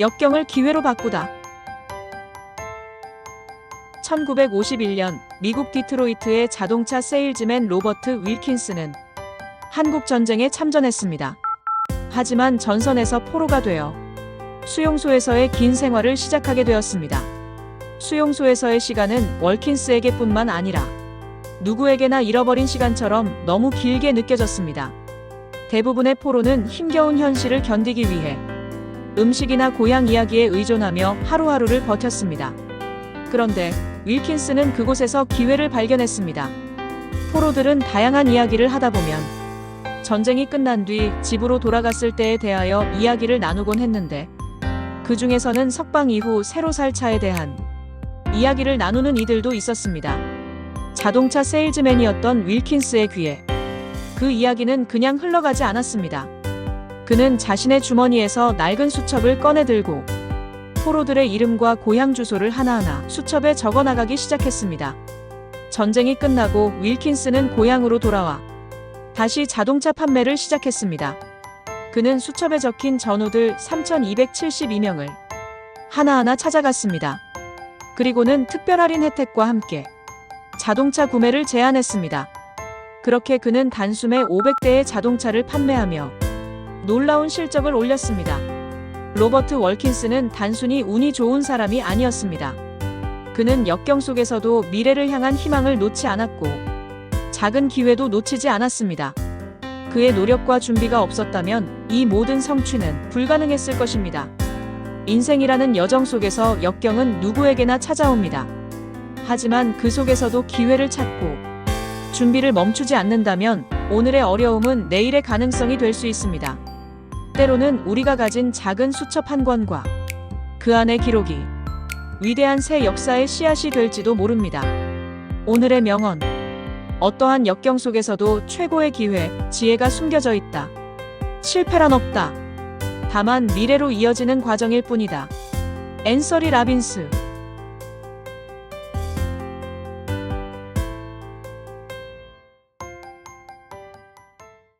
역경을 기회로 바꾸다. 1951년 미국 디트로이트의 자동차 세일즈맨 로버트 윌킨스는 한국 전쟁에 참전했습니다. 하지만 전선에서 포로가 되어 수용소에서의 긴 생활을 시작하게 되었습니다. 수용소에서의 시간은 월킨스에게뿐만 아니라 누구에게나 잃어버린 시간처럼 너무 길게 느껴졌습니다. 대부분의 포로는 힘겨운 현실을 견디기 위해 음식이나 고향 이야기에 의존하며 하루하루를 버텼습니다. 그런데 윌킨스는 그곳에서 기회를 발견했습니다. 포로들은 다양한 이야기를 하다 보면 전쟁이 끝난 뒤 집으로 돌아갔을 때에 대하여 이야기를 나누곤 했는데 그 중에서는 석방 이후 새로 살 차에 대한 이야기를 나누는 이들도 있었습니다. 자동차 세일즈맨이었던 윌킨스의 귀에 그 이야기는 그냥 흘러가지 않았습니다. 그는 자신의 주머니에서 낡은 수첩을 꺼내 들고 포로들의 이름과 고향 주소를 하나하나 수첩에 적어 나가기 시작했습니다. 전쟁이 끝나고 윌킨스는 고향으로 돌아와 다시 자동차 판매를 시작했습니다. 그는 수첩에 적힌 전우들 3,272명을 하나하나 찾아갔습니다. 그리고는 특별 할인 혜택과 함께 자동차 구매를 제안했습니다. 그렇게 그는 단숨에 500대의 자동차를 판매하며 놀라운 실적을 올렸습니다. 로버트 월킨스는 단순히 운이 좋은 사람이 아니었습니다. 그는 역경 속에서도 미래를 향한 희망을 놓지 않았고 작은 기회도 놓치지 않았습니다. 그의 노력과 준비가 없었다면 이 모든 성취는 불가능했을 것입니다. 인생이라는 여정 속에서 역경은 누구에게나 찾아옵니다. 하지만 그 속에서도 기회를 찾고 준비를 멈추지 않는다면 오늘의 어려움은 내일의 가능성이 될 수 있습니다. 때로는 우리가 가진 작은 수첩 한 권과 그 안의 기록이 위대한 새 역사의 씨앗이 될지도 모릅니다. 오늘의 명언. 어떠한 역경 속에서도 최고의 기회, 지혜가 숨겨져 있다. 실패란 없다. 다만 미래로 이어지는 과정일 뿐이다. 앤서리 라빈스